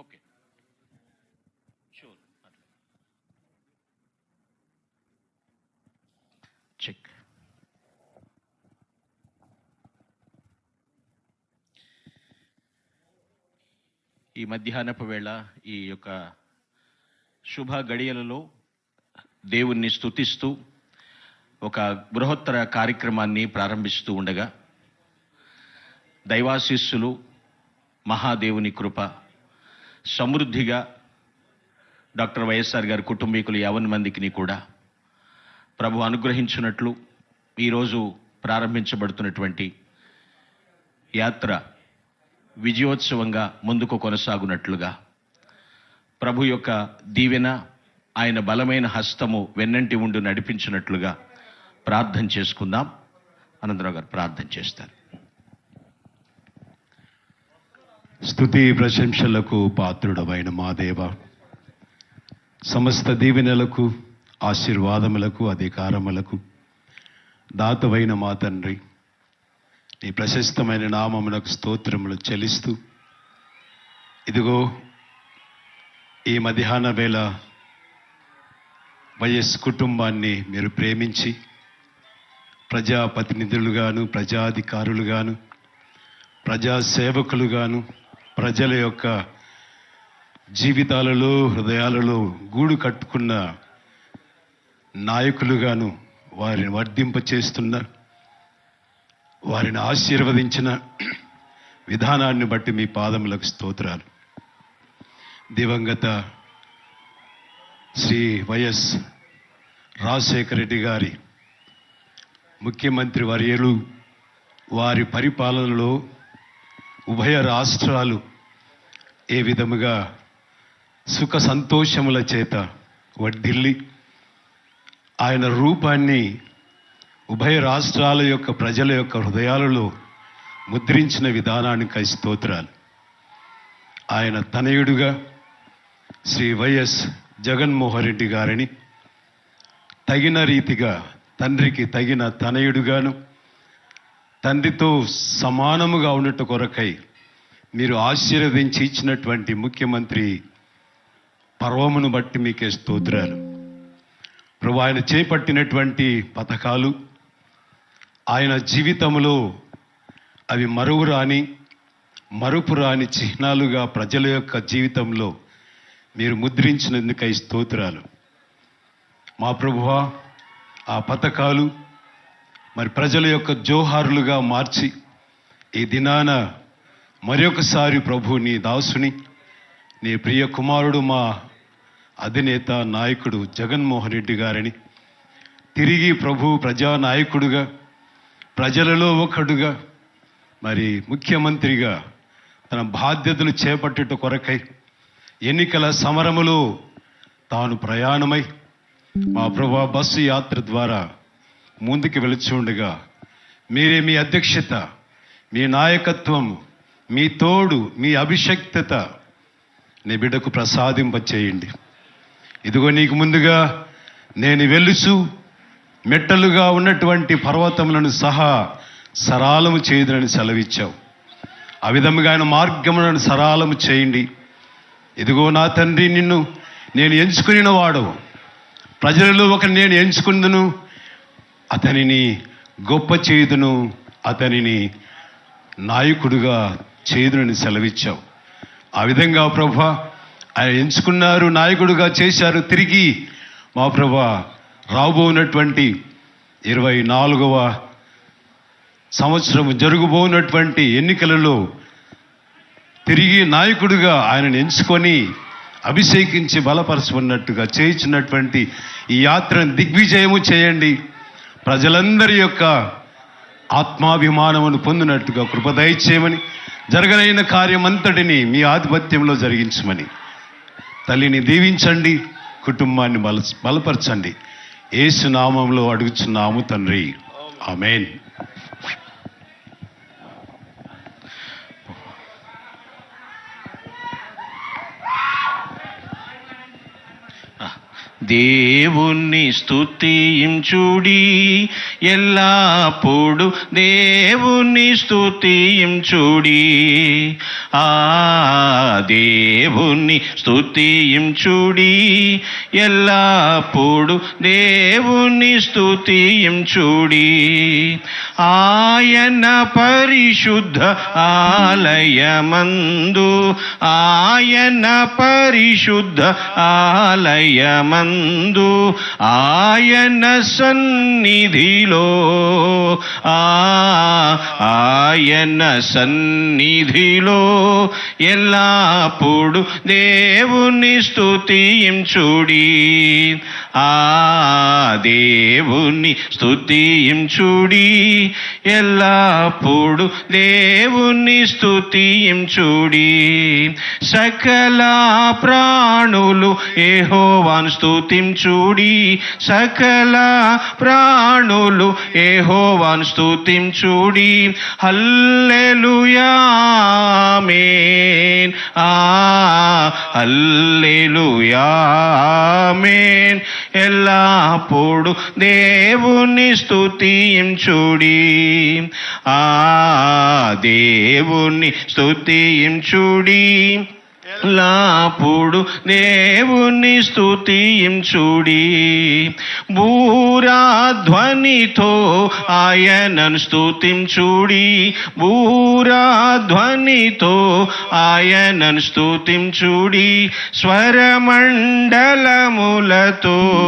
Okay. Sure check ఈ మధ్యాహ్నపు వేళ ఈ యొక్క శుభ గడియలలో దేవుణ్ణి స్థుతిస్తూ ఒక బృహత్తర కార్యక్రమాన్ని ప్రారంభిస్తూ ఉండగా దైవాశీస్సులు మహాదేవుని కృప సమృద్ధిగా డాక్టర్ వైఎస్ఆర్ గారి కుటుంబీకులు యావన్ మందికి కూడా ప్రభు అనుగ్రహించినట్లు ఈరోజు ప్రారంభించబడుతున్నటువంటి యాత్ర విజయోత్సవంగా ముందుకు కొనసాగునట్లుగా ప్రభు యొక్క దీవెన ఆయన బలమైన హస్తము వెన్నంటి ఉండి నడిపించినట్లుగా ప్రార్థన చేసుకుందాం. అనంతరావు గారు ప్రార్థన చేస్తారు. స్థుతి ప్రశంసలకు పాత్రుడమైన మా దేవ. సమస్త దీవెనలకు ఆశీర్వాదములకు అధికారములకు దాతవైన మా తండ్రి. నీ ప్రశస్తమైన నామమునకు స్తోత్రములు చెల్లిస్తూ ఇదిగో ఈ మధ్యాహ్న వేళ వైఎస్ కుటుంబాన్ని మీరు ప్రేమించి ప్రజాప్రతినిధులుగాను ప్రజాధికారులుగాను ప్రజాసేవకులుగాను ప్రజల యొక్క జీవితాలలో హృదయాలలో గూడు కట్టుకున్న నాయకులుగాను వారిని వర్ధింప చేస్తున్న వారిని ఆశీర్వదించిన విధానాన్ని బట్టి మీ పాదములకు స్తోత్రాలు. దివంగత శ్రీ వైఎస్ రాజశేఖర రెడ్డి గారి ముఖ్యమంత్రి వర్యులు వారి పరిపాలనలో ఉభయ రాష్ట్రాలు ఏ విధముగా సుఖ సంతోషముల చేత వర్ధిల్లి ఆయన రూపాన్ని ఉభయ రాష్ట్రాల యొక్క ప్రజల యొక్క హృదయాలలో ముద్రించిన విధానానికి స్తోత్రాలు. ఆయన తనయుడుగా శ్రీ వైఎస్ జగన్మోహన్ రెడ్డి గారిని తగిన రీతిగా తండ్రికి తగిన తనయుడుగాను తండ్రితో సమానముగా ఉన్నట్టు కొరకై మీరు ఆశీర్వదించి ఇచ్చినటువంటి ముఖ్యమంత్రి పర్వమును బట్టి మీకే స్తోత్రాలు. ప్రభు ఆయన చేపట్టినటువంటి పథకాలు ఆయన జీవితంలో అవి మరువు రాని మరుపు రాని చిహ్నాలుగా ప్రజల యొక్క జీవితంలో మీరు ముద్రించినందుకై స్తోత్రాలు. మా ప్రభువా ఆ పథకాలు మరి ప్రజల యొక్క జోహారులుగా మార్చి ఈ దినాన మరొకసారి ప్రభు నీ దాసుని నీ ప్రియ కుమారుడు మా అధినేత నాయకుడు జగన్మోహన్ రెడ్డి గారిని తిరిగి ప్రభు ప్రజానాయకుడుగా ప్రజలలో ఒకడుగా మరి ముఖ్యమంత్రిగా తన బాధ్యతలు చేపట్టుట కొరకై ఎన్నికల సమరములో తాను ప్రయాణమై మా ప్రభా బస్సు యాత్ర ద్వారా ముందుకు వెళుచుండగా మీరే మీ అధ్యక్షత మీ నాయకత్వం మీ తోడు మీ అభిషక్తత నీ బిడ్డకు ప్రసాదింప చేయండి ఇదిగో నీకు ముందుగా నేను వెలుసు మెట్టలుగా ఉన్నటువంటి పర్వతములను సహా సరాలము చేయదునని సెలవిచ్చావు. ఆ విధముగా ఆయన మార్గములను సరాలము చేయండి. ఇదిగో నా తండ్రి నిన్ను నేను ఎంచుకుని వాడు. ప్రజలలో ఒక నేను ఎంచుకుందును అతనిని గొప్ప చేయుదును అతనిని నాయకుడుగా చేయుదునని సెలవిచ్చావు. ఆ విధంగా ప్రభా ఆయన ఎంచుకున్నారు నాయకుడుగా చేశారు తిరిగి మా ప్రభా రాబోనటువంటి ఇరవై నాలుగవ సంవత్సరం జరుగుబోనటువంటి ఎన్నికలలో తిరిగి నాయకుడిగా ఆయనను ఎంచుకొని అభిషేకించి బలపరచుకున్నట్టుగా చేయించినటువంటి ఈ యాత్రను దిగ్విజయము చేయండి. ప్రజలందరి యొక్క ఆత్మాభిమానమును పొందినట్టుగా కృప దయచేయమని జరగనైన కార్యమంతటిని మీ ఆధిపత్యంలో జరిగించమని. తల్లిని దీవించండి కుటుంబాన్ని బల బలపరచండి. ఏసు నామంలో అడుగుచున్నాము తండ్రి. ఆమెన్. దేవుణ్ణి స్థుతించుడి ఎల్లప్పుడు దేవుణ్ణి స్థుతించుడి ఆ దేవుణ్ణి స్థుతించుడి ఎల్లప్పుడు దేవుణ్ణి స్థుతించుడి ఆయన పరిశుద్ధ ఆలయమందు ఆయన పరిశుద్ధ ఆలయమందు ఆయన సన్నిధిలో ఆయన సన్నిధిలో ఎల్లప్పుడు దేవుని స్తుతించుడి ఆ దేవుని స్తుతించుడి ఎల్లప్పుడు దేవుని స్తుతించుడి సకల ప్రాణులు ఏహోవాను స్తుతించుడి సకల ప్రాణులు ఏహోవాను స్తుతించుడి హల్లెలూయా ఆమేన్ ఆ హల్లెలుయామేన్. ఎల్లప్పుడు దేవుని స్థుతించుడి ఆ దేవుని స్థుతించుడి లాపుడు దేవుని స్థుతించుడి బూరాధ్వనితో ఆయనను స్తుతించుడి. బూరాధ్వనితో ఆయనను స్తుతించుడి. స్వరమండలములతో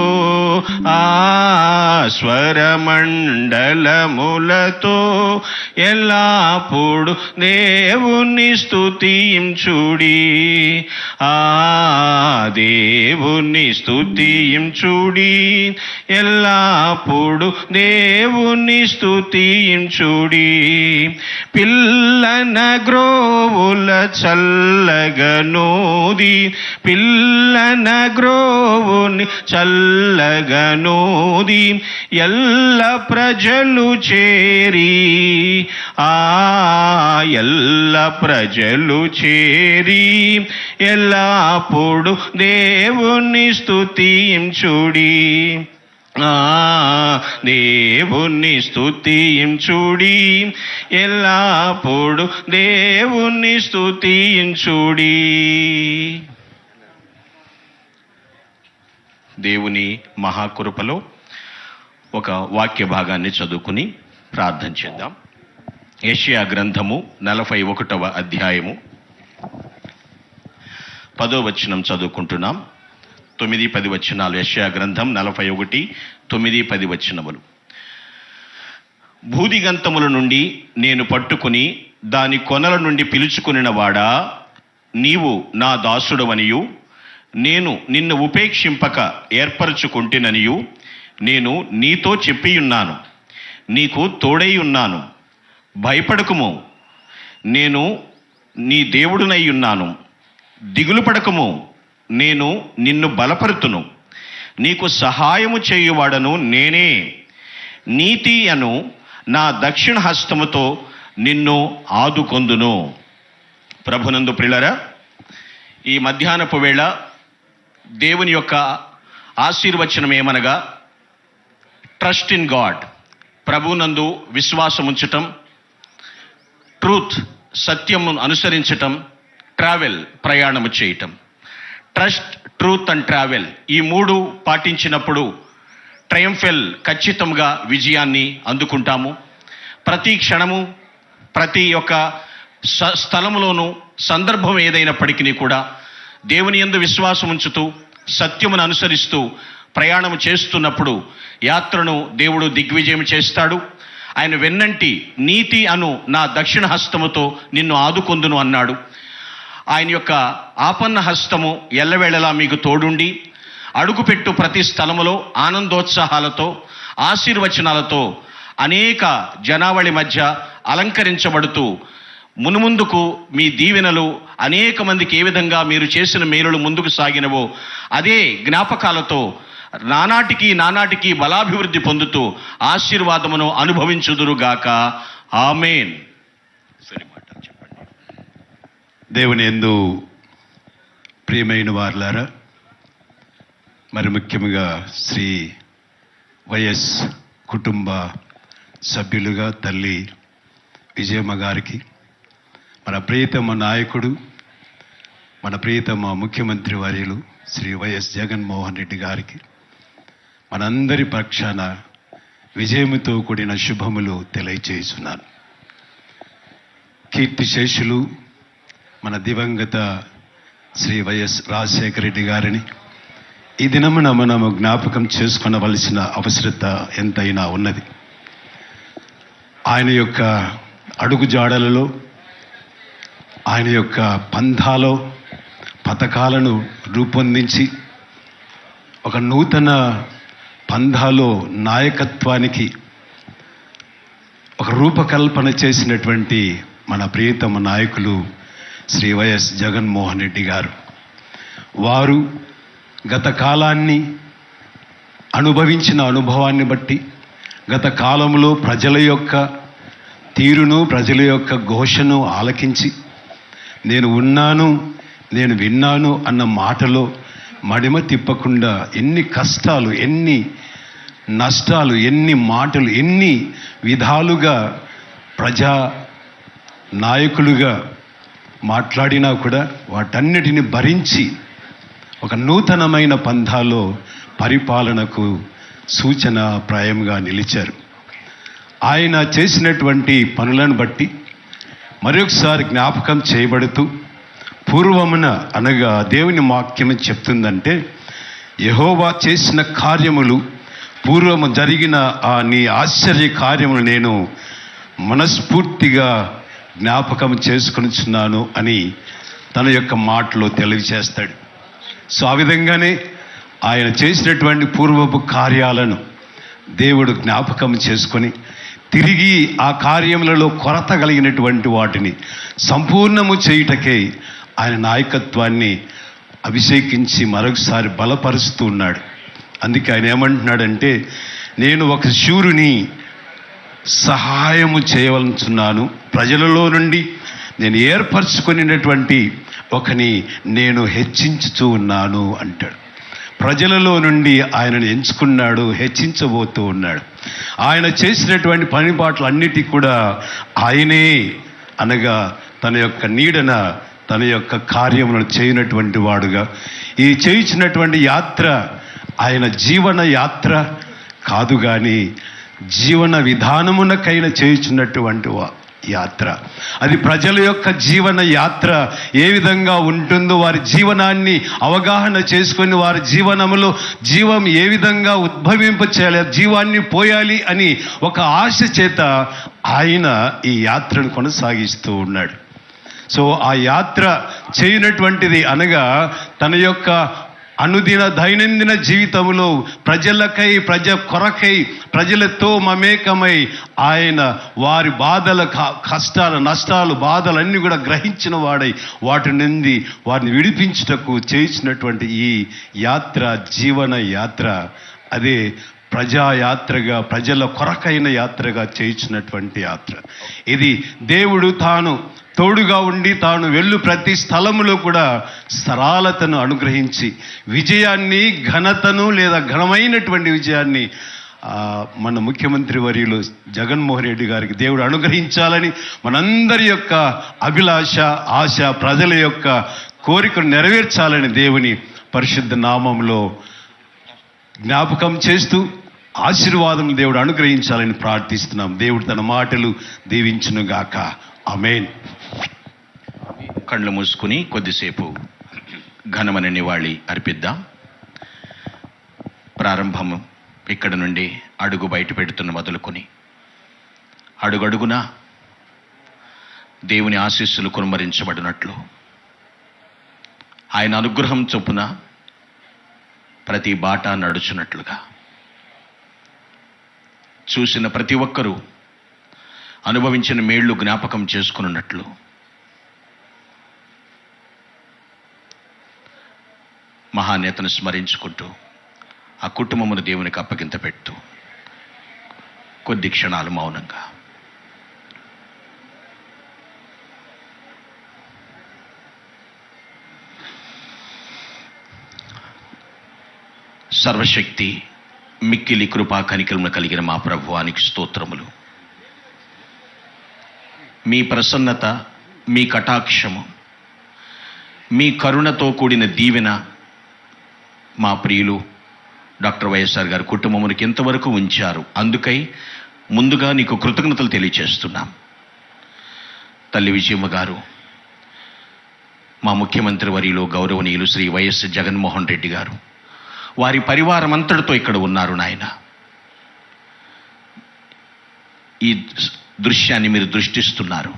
ఆ స్వరమండలములతో ఎల్లప్పుడు దేవుని స్తుతించుడి. ఆ దేవుని స్తుతించుడి. ఎల్లప్పుడు దేవుని స్థుతించుడి పిల్లన గ్రోవుల చల్లగనోది పిల్లన గ్రోవుని చల్లగనోది ఎల్ల ప్రజలు చేరి. ఆ ఎల్ల ప్రజలు చేరి. ఎల్లప్పుడు దేవుని స్థుతించుడి ఆ స్థుతించుడి ఎల్లప్పుడు దేవుణ్ణి స్థుతించుడి దేవుని మహాకృపలో ఒక వాక్య భాగాన్ని చదువుకుని ప్రార్థన చేద్దాం. ఏషియా గ్రంథము నలభై ఒకటవ అధ్యాయము. పదో వచనం చదువుకుంటున్నాం. తొమ్మిది పది వచ్చినాలు యశయా గ్రంథం నలభై ఒకటి తొమ్మిది పది వచ్చినములు భూదిగంతముల నుండి నేను పట్టుకుని దాని కొనల నుండి పిలుచుకునిన వాడా? నీవు నా దాసుడవనియు. నేను నిన్ను ఉపేక్షింపక ఏర్పరచుకుంటుననియు. నేను నీతో చెప్పియున్నాను. నీకు తోడై ఉన్నాను భయపడకుము. నేను నీ దేవుడునై ఉన్నాను దిగులు పడకము నేను నిన్ను బలపరుతును. నీకు సహాయము చేయువాడను నేనే. నీతి అను నా దక్షిణ హస్తముతో నిన్ను ఆదుకొందును. ప్రభునందు ప్రిలరా ఈ మధ్యాహ్నపు వేళ దేవుని యొక్క ఆశీర్వచనం ఏమనగా ట్రస్ట్ ఇన్ గాడ్ ప్రభునందు విశ్వాసం ఉంచటం ట్రూత్ సత్యమును అనుసరించటం ట్రావెల్ ప్రయాణము చేయటం. ట్రస్ట్ ట్రూత్ అండ్ ట్రావెల్ ఈ మూడు పాటించినప్పుడు ట్రయంఫెల్ ఖచ్చితంగా విజయాన్ని అందుకుంటాము. ప్రతి క్షణము ప్రతి ఒక్క స- స్థలములోనూ సందర్భం ఏదైనప్పటికీ కూడా దేవుని యందు విశ్వాసం ఉంచుతూ సత్యమును అనుసరిస్తూ ప్రయాణం చేస్తున్నప్పుడు యాత్రను దేవుడు దిగ్విజయం చేస్తాడు. ఆయన వెన్నంటి నీతి అను నా దక్షిణ హస్తముతో నిన్ను ఆదుకొందును అన్నాడు. ఆయన యొక్క ఆపన్న హస్తము ఎల్లవేళలా మీకు తోడుండి అడుగుపెట్టు ప్రతి స్థలములో ఆనందోత్సాహాలతో ఆశీర్వచనాలతో అనేక జనావళి మధ్య అలంకరించబడుతూ మునుముందుకు మీ దీవెనలు అనేక మందికి ఏ విధంగా మీరు చేసిన మేలులు ముందుకు సాగినవో అదే జ్ఞాపకాలతో నానాటికి నానాటికి బలాభివృద్ధి పొందుతూ ఆశీర్వాదమును అనుభవించుదురుగాక. ఆమెన్. దేవుని ఎందు ప్రియమైన వార్లారా మరి ముఖ్యంగా శ్రీ వైఎస్ కుటుంబ సభ్యులుగా తల్లి విజయమ్మ గారికి మన ప్రియతమ నాయకుడు మన ప్రియతమ ముఖ్యమంత్రి వర్యులు శ్రీ వైఎస్ జగన్మోహన్ రెడ్డి గారికి మనందరి పక్షాన విజయముతో కూడిన శుభములు తెలియచేస్తున్నాను. కీర్తి శేషులు మన దివంగత శ్రీ వైఎస్ రాజశేఖర రెడ్డి గారిని ఈ దినమున మనము జ్ఞాపకం చేసుకునవలసిన అవసరత ఎంతైనా ఉన్నది. ఆయన యొక్క అడుగుజాడలలో ఆయన యొక్క పంథాలో పథకాలను రూపొందించి ఒక నూతన పంథాలో నాయకత్వానికి ఒక రూపకల్పన చేసినటువంటి మన ప్రియతమ నాయకులు శ్రీ వైఎస్ జగన్మోహన్ రెడ్డి గారు. వారు గత కాలాన్ని అనుభవించిన అనుభవాన్ని బట్టి గత కాలంలో ప్రజల యొక్క తీరును ప్రజల యొక్క ఘోషను ఆలకించి నేను ఉన్నాను నేను విన్నాను అన్న మాటలో మడిమ తిప్పకుండా ఎన్ని కష్టాలు ఎన్ని నష్టాలు ఎన్ని మాటలు ఎన్ని విధాలుగా ప్రజా నాయకులుగా మాట్లాడినా కూడా వాటన్నిటిని భరించి ఒక నూతనమైన పంథాలో పరిపాలనకు సూచన ప్రాయంగా నిలిచారు. ఆయన చేసినటువంటి పనులను బట్టి మరొకసారి జ్ఞాపకం చేయబడుతూ పూర్వమున అనగా దేవుని వాక్యం చెప్తుందంటే యహోవా చేసిన కార్యములు పూర్వము జరిగిన ఆ నీ ఆశ్చర్య కార్యములు నేను మనస్ఫూర్తిగా జ్ఞాపకం చేసుకునిచున్నాను అని తన యొక్క మాటలో తెలియజేస్తాడు సో ఆ విధంగానే ఆయన చేసినటువంటి పూర్వపు కార్యాలను దేవుడు జ్ఞాపకం చేసుకొని తిరిగి ఆ కార్యములలో కొరత కలిగినటువంటి వాటిని సంపూర్ణము చేయుటకే ఆయన నాయకత్వాన్ని అభిషేకించి మరొకసారి బలపరుస్తూ ఉన్నాడు. అందుకే ఆయన ఏమంటున్నాడంటే నేను ఒక శూరుని సహాయము చేయవలనుచున్నాను. ప్రజలలో నుండి నేను ఏర్పరచుకునేటువంటి ఒకని నేను హెచ్చించుతూ ఉన్నాను అంటాడు. ప్రజలలో నుండి ఆయనను ఎంచుకున్నాడు హెచ్చించబోతూ ఉన్నాడు. ఆయన చేసినటువంటి పనిపాట్లు అన్నిటి కూడా ఆయనే అనగా తన యొక్క నీడన తన యొక్క కార్యములను చేయనటువంటి వాడుగా. ఈ చేయించినటువంటి యాత్ర ఆయన జీవన యాత్ర కాదు కానీ జీవన విధానమునకైన చేయుచున్నటువంటి యాత్ర. అది ప్రజల యొక్క జీవన యాత్ర. ఏ విధంగా ఉంటుందో వారి జీవనాన్ని అవగాహన చేసుకొని వారి జీవనములో జీవం ఏ విధంగా ఉద్భవింప చేయాలి జీవాన్ని పోయాలి అని ఒక ఆశ చేత ఆయన ఈ యాత్రను కొనసాగిస్తూ ఉన్నాడు. సో ఆ యాత్ర చేయనటువంటిది అనగా తన యొక్క అనుదిన దైనందిన జీవితంలో ప్రజలకై ప్రజ కొరకై ప్రజలతో మమేకమై ఆయన వారి బాధల కష్టాలు నష్టాలు బాధలన్నీ కూడా గ్రహించిన వాడై వాటి నుండి వారిని విడిపించుటకు చేసినటువంటి ఈ యాత్ర జీవన యాత్ర అదే ప్రజాయాత్రగా ప్రజల కొరకైన యాత్రగా చేయించినటువంటి యాత్ర. ఇది దేవుడు తాను తోడుగా ఉండి తాను వెళ్ళు ప్రతి స్థలములో కూడా సరళతను అనుగ్రహించి విజయాన్ని ఘనతను లేదా ఘనమైనటువంటి విజయాన్ని మన ముఖ్యమంత్రి వర్యులు జగన్మోహన్ రెడ్డి గారికి దేవుడు అనుగ్రహించాలని మనందరి యొక్క అభిలాష ఆశ ప్రజల యొక్క కోరికను నెరవేర్చాలని దేవుని పరిశుద్ధ నామంలో జ్ఞాపకం చేస్తూ ఆశీర్వాదం దేవుడు అనుగ్రహించాలని ప్రార్థిస్తున్నాం. దేవుడు తన మాటలు దీవించునుగాక. అమేన్ కళ్ళు మూసుకుని కొద్దిసేపు ఘనమైన నివాళి అర్పిద్దాం. ప్రారంభం ఇక్కడ నుండి అడుగు బయట పెడుతున్న మొదలుకొని అడుగడుగునా దేవుని ఆశీస్సులు కురుమరించబడినట్లు ఆయన అనుగ్రహం చొప్పున ప్రతి బాట నడుచున్నట్లుగా చూసిన ప్రతి ఒక్కరూ అనుభవించిన మేళ్ళు జ్ఞాపకం చేసుకున్నట్లు. మహానేతను స్మరించుకుంటూ ఆ కుటుంబమును దేవునికి అప్పగింత పెట్టు కొద్ది క్షణాలు మౌనంగా. సర్వశక్తి మిక్కిలి కృపా కనికలను కలిగిన మా ప్రభువానికి స్తోత్రములు. మీ ప్రసన్నత మీ కటాక్షము మీ కరుణతో కూడిన దీవెన మా ప్రియులు డాక్టర్ వైఎస్ఆర్ గారి కుటుంబమునికి ఎంతవరకు ఉంచారు. అందుకై ముందుగా నీకు కృతజ్ఞతలు తెలియచేస్తున్నాం. తల్లి విజయమ్మ గారు మా ముఖ్యమంత్రి వరిలో గౌరవనీయులు శ్రీ వైఎస్ జగన్మోహన్ రెడ్డి గారు వారి పరివారం అంతటితో ఇక్కడ ఉన్నారు నాయన. ఈ దృశ్యాన్ని మీరు దృష్టిస్తున్నారు.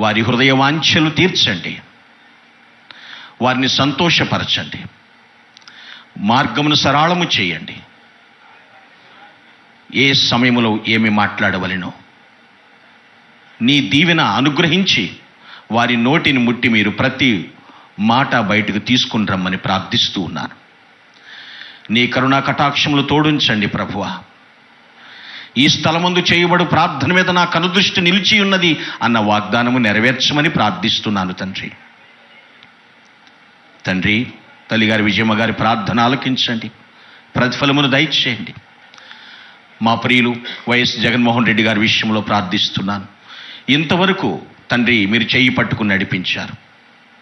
వారి హృదయ వాంఛలు తీర్చండి. వారిని సంతోషపరచండి. మార్గమును సరళము చేయండి. ఏ సమయంలో ఏమి మాట్లాడవలెనో నీ దీవెన అనుగ్రహించి వారి నోటిని ముట్టి మీరు ప్రతి మాట బయటకు తీసుకుని రమ్మని ప్రార్థిస్తూ ఉన్నాను. నీ కరుణా కటాక్షములు తోడుంచండి ప్రభువ. ఈ స్థలమందు చేయబడు ప్రార్థన మీద నా కనుదృష్టి నిలిచి ఉన్నది అన్న వాగ్దానము నెరవేర్చమని ప్రార్థిస్తున్నాను తండ్రి. తండ్రి తల్లిగారి విజయమ్మ గారి ప్రార్థన ఆలకించండి. ప్రతిఫలమును దయచేయండి. మా ప్రియులు వైఎస్ జగన్మోహన్ రెడ్డి గారి విషయంలో ప్రార్థిస్తున్నాను. ఇంతవరకు తండ్రి మీరు చేయి పట్టుకుని నడిపించారు.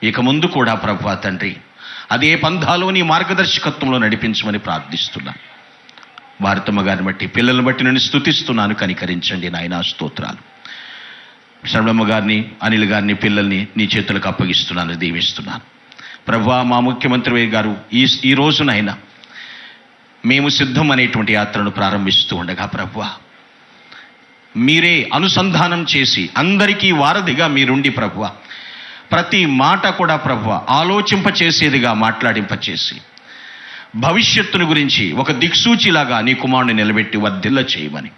ఇక ముందు కూడా ప్రభు తండ్రి అదే పంధాలోని మార్గదర్శకత్వంలో నడిపించమని ప్రార్థిస్తున్నాను. భారతమ్మ గారిని బట్టి పిల్లల్ని బట్టి నేను స్థుతిస్తున్నాను కనికరించండి నాయన స్తోత్రాలు. శ్రవణమ్మ గారిని అనిల్ గారిని పిల్లల్ని నీ చేతులకు అప్పగిస్తున్నాను దీవిస్తున్నాను. ప్రభా మా ముఖ్యమంత్రి గారు ఈ ఈ రోజునైనా మేము సిద్ధం అనేటువంటి యాత్రను ప్రారంభిస్తూ ఉండగా ప్రభు మీరే అనుసంధానం చేసి అందరికీ వారధిగా మీరుండి ప్రభువ ప్రతి మాట కూడా ప్రభువ ఆలోచింపచేసేదిగా మాట్లాడింపచేసి భవిష్యత్తును గురించి ఒక దిక్సూచిలాగా నీ కుమారుని నిలబెట్టి వర్ధిల్ల చేయమని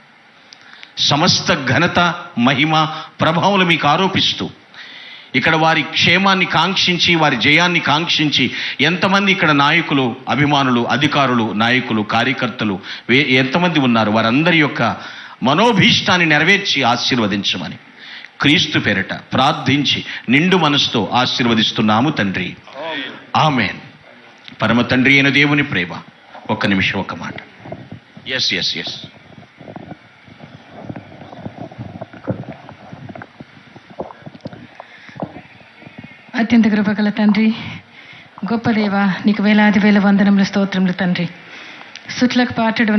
సమస్త ఘనత మహిమ ప్రభావాలు మీకు ఆరోపిస్తూ ఇక్కడ వారి క్షేమాన్ని కాంక్షించి వారి జయాన్ని కాంక్షించి ఎంతమంది ఇక్కడ నాయకులు అభిమానులు అధికారులు నాయకులు కార్యకర్తలు వే- ఎంతమంది ఉన్నారు? వారందరి యొక్క మనోభీష్టాన్ని నెరవేర్చి ఆశీర్వదించమని. క్రీస్తు పేరట ప్రార్థించి నిండు మనసుతో ఆశీర్వదిస్తున్నాము తండ్రి. ఆమెన్. పరమ తండ్రి అయిన దేవుని ప్రేమ. ఒక్క నిమిషం ఒక మాట. ఎస్ ఎస్ ఎస్ అత్యంత కృపగల తండ్రి గొప్ప దేవ నీకు వేలాది వేల వందనములు స్తోత్రములు తండ్రి. సుట్లకు పాటడు